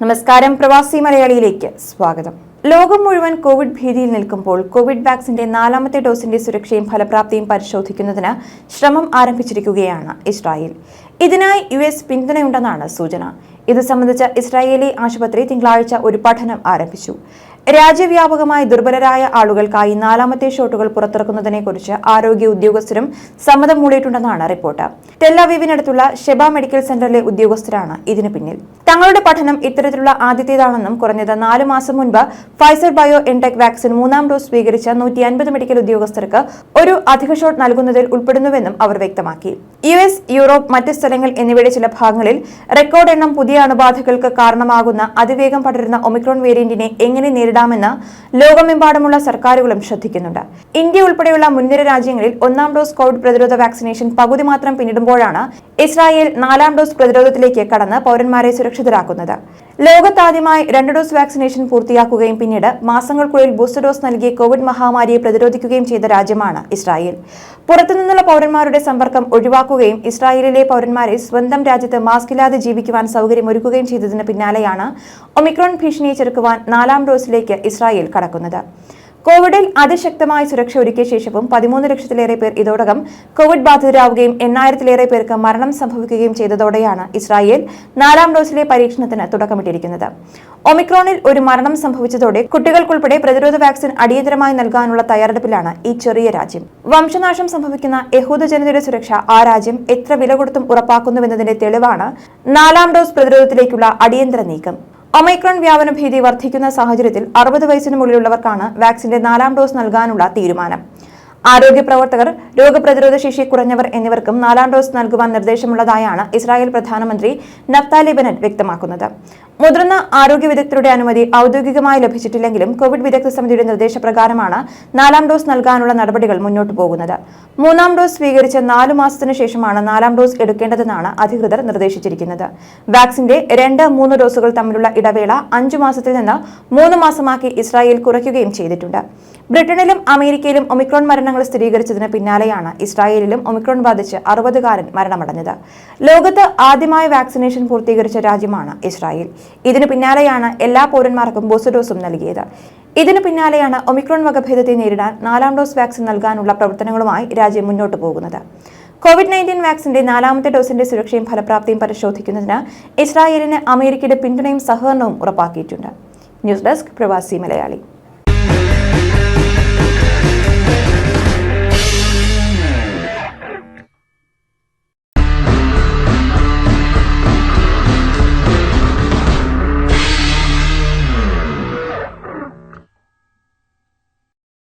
നമസ്കാരം. പ്രവാസി മലയാളിയിലേക്ക് സ്വാഗതം. ലോകം മുഴുവൻ കോവിഡ് ഭീതിയിൽ നിൽക്കുമ്പോൾ കോവിഡ് വാക്സിന്റെ നാലാമത്തെ ഡോസിന്റെ സുരക്ഷയും ഫലപ്രാപ്തിയും പരിശോധിക്കുന്നതിന് ശ്രമം ആരംഭിച്ചിരിക്കുകയാണ് ഇസ്രായേൽ. ഇതിനായി യു എസ് പിന്തുണയുണ്ടെന്നാണ് സൂചന. ഇത് സംബന്ധിച്ച് ഇസ്രായേലി ആശുപത്രി തിങ്കളാഴ്ച ഒരു പഠനം ആരംഭിച്ചു. രാജ്യവ്യാപകമായി ദുർബലരായ ആളുകൾക്കായി നാലാമത്തെ ഷോട്ടുകൾ പുറത്തിറക്കുന്നതിനെക്കുറിച്ച് ആരോഗ്യ ഉദ്യോഗസ്ഥരും സമ്മതം മൂടിയിട്ടുണ്ടെന്നാണ് റിപ്പോർട്ട്. ടെല്ലവീവിനടുത്തുള്ള ഷെബ മെഡിക്കൽ സെന്ററിലെ ഉദ്യോഗസ്ഥരാണ് ഇതിനു പിന്നിൽ. തങ്ങളുടെ പഠനം ഇത്തരത്തിലുള്ള ആദ്യത്തേതാണെന്നും കുറഞ്ഞത് നാല് മാസം മുൻപ് ഫൈസർ ബയോ എൻടെക് വാക്സിൻ മൂന്നാം ഡോസ് സ്വീകരിച്ച നൂറ്റി അൻപത് മെഡിക്കൽ ഉദ്യോഗസ്ഥർക്ക് ഒരു അധിക ഷോട്ട് നൽകുന്നതിൽ ഉൾപ്പെടുന്നുവെന്നും അവർ വ്യക്തമാക്കി. യു എസ് യൂറോപ്പ് മറ്റ് സ്ഥലങ്ങൾ എന്നിവയുടെ ചില ഭാഗങ്ങളിൽ റെക്കോർഡ് എണ്ണം പുതിയ അണുബാധകൾക്ക് കാരണമാകുന്ന അതിവേഗം പടരുന്ന ഒമിക്രോൺ വേരിയന്റിനെ എങ്ങനെ നേരിടാമെന്ന് ലോകമെമ്പാടുമുള്ള സർക്കാരുകളും ശ്രദ്ധിക്കുന്നുണ്ട്. ഇന്ത്യ ഉൾപ്പെടെയുള്ള മുൻനിര രാജ്യങ്ങളിൽ ഒന്നാം ഡോസ് കോവിഡ് പ്രതിരോധ വാക്സിനേഷൻ പകുതി മാത്രം പിന്നിടുമ്പോഴാണ് ഇസ്രായേൽ നാലാം ഡോസ് പ്രതിരോധത്തിലേക്ക് കടന്ന് പൗരന്മാരെ സുരക്ഷിതരാക്കുന്നത്. ലോകത്താദ്യമായി രണ്ട് ഡോസ് വാക്സിനേഷൻ പൂർത്തിയാക്കുകയും പിന്നീട് മാസങ്ങൾക്കുള്ളിൽ ബൂസ്റ്റർ ഡോസ് നൽകി കോവിഡ് മഹാമാരിയെ പ്രതിരോധിക്കുകയും ചെയ്ത രാജ്യമാണ് ഇസ്രായേൽ. പുറത്തുനിന്നുള്ള പൗരന്മാരുടെ സമ്പർക്കം ഒഴിവാക്കുകയും ഇസ്രായേലിലെ പൗരന്മാരെ സ്വന്തം രാജ്യത്ത് മാസ്ക് ഇല്ലാതെ ജീവിക്കുവാൻ സൗകര്യമൊരുക്കുകയും ചെയ്തതിന് പിന്നാലെയാണ് ഒമിക്രോൺ ഭീഷണിയെ ചെറുക്കുവാൻ നാലാം ഡോസിലേക്ക് ഇസ്രായേൽ കടക്കുന്നത്. കോവിഡിൽ അതിശക്തമായ സുരക്ഷ ഒരുക്കിയ ശേഷവും പതിമൂന്ന് ലക്ഷത്തിലേറെ പേർ ഇതോടകം കോവിഡ് ബാധിതരാവുകയും എണ്ണായിരത്തിലേറെ പേർക്ക് മരണം സംഭവിക്കുകയും ചെയ്തതോടെയാണ് ഇസ്രായേൽ നാലാം ഡോസിലെ പരീക്ഷണത്തിന് തുടക്കമിട്ടിരിക്കുന്നത്. ഒമിക്രോണിൽ ഒരു മരണം സംഭവിച്ചതോടെ കുട്ടികൾക്കുൾപ്പെടെ പ്രതിരോധ വാക്സിൻ അടിയന്തരമായി നൽകാനുള്ള തയ്യാറെടുപ്പിലാണ് ഈ ചെറിയ രാജ്യം. വംശനാശം സംഭവിക്കുന്ന യഹൂദ ജനതയുടെ സുരക്ഷ ആ രാജ്യം എത്ര വില കൊടുത്തും ഉറപ്പാക്കുന്നുവെന്നതിന്റെ തെളിവാണ് നാലാം ഡോസ് പ്രതിരോധത്തിലേക്കുള്ള അടിയന്തര നീക്കം. ഒമൈക്രോൺ വ്യാപന ഭീതി വർദ്ധിക്കുന്ന സാഹചര്യത്തിൽ അറുപത് വയസ്സിന് മുകളിലുള്ളവർക്കാണ് വാക്സിന്റെ നാലാം ഡോസ് നൽകാനുള്ള തീരുമാനം. ആരോഗ്യ പ്രവർത്തകർ രോഗപ്രതിരോധ ശേഷി കുറഞ്ഞവർ എന്നിവർക്കും നാലാം ഡോസ് നൽകുവാൻ നിർദ്ദേശമുള്ളതായാണ് ഇസ്രായേൽ പ്രധാനമന്ത്രി നഫ്താലി ബെനറ്റ് വ്യക്തമാക്കുന്നത്. മുതിർന്ന ആരോഗ്യ വിദഗ്ധരുടെ അനുമതി ഔദ്യോഗികമായി ലഭിച്ചിട്ടില്ലെങ്കിലും കോവിഡ് വിദഗ്ധ സമിതിയുടെ നിർദ്ദേശപ്രകാരമാണ് നാലാം ഡോസ് നൽകാനുള്ള നടപടികൾ മുന്നോട്ടു പോകുന്നത്. മൂന്നാം ഡോസ് സ്വീകരിച്ച നാലു മാസത്തിനു ശേഷമാണ് നാലാം ഡോസ് എടുക്കേണ്ടതെന്നാണ് അധികൃതർ നിർദ്ദേശിച്ചിരിക്കുന്നത്. വാക്സിന്റെ രണ്ട് മൂന്ന് ഡോസുകൾ തമ്മിലുള്ള ഇടവേള അഞ്ചു മാസത്തിൽ നിന്ന് മൂന്ന് മാസമാക്കി ഇസ്രായേൽ കുറയ്ക്കുകയും ചെയ്തിട്ടുണ്ട്. ബ്രിട്ടനിലും അമേരിക്കയിലും ഒമിക്രോൺ മരണങ്ങൾ സ്ഥിരീകരിച്ചതിന് പിന്നാലെയാണ് ഇസ്രായേലിലും ഒമിക്രോൺ ബാധിച്ച് അറുപതുകാരൻ മരണമടഞ്ഞത്. ലോകത്ത് ആദ്യമായി വാക്സിനേഷൻ പൂർത്തീകരിച്ച രാജ്യമാണ് ഇസ്രായേൽ. ഇതിനു പിന്നാലെയാണ് എല്ലാ പൗരന്മാർക്കും ബൂസ്റ്റർ ഡോസും നൽകിയത്. ഇതിനു പിന്നാലെയാണ് ഒമിക്രോൺ വകഭേദത്തെ നേരിടാൻ നാലാം ഡോസ് വാക്സിൻ നൽകാനുള്ള പ്രവർത്തനങ്ങളുമായി രാജ്യം മുന്നോട്ടു പോകുന്നത്. കോവിഡ് നയന്റീൻ വാക്സിന്റെ നാലാമത്തെ ഡോസിന്റെ സുരക്ഷയും ഫലപ്രാപ്തിയും പരിശോധിക്കുന്നതിന് ഇസ്രായേലിന് അമേരിക്കയുടെ പിന്തുണയും സഹകരണവും ഉറപ്പാക്കിയിട്ടുണ്ട്. ന്യൂസ് ഡെസ്ക് പ്രവാസി മലയാളി.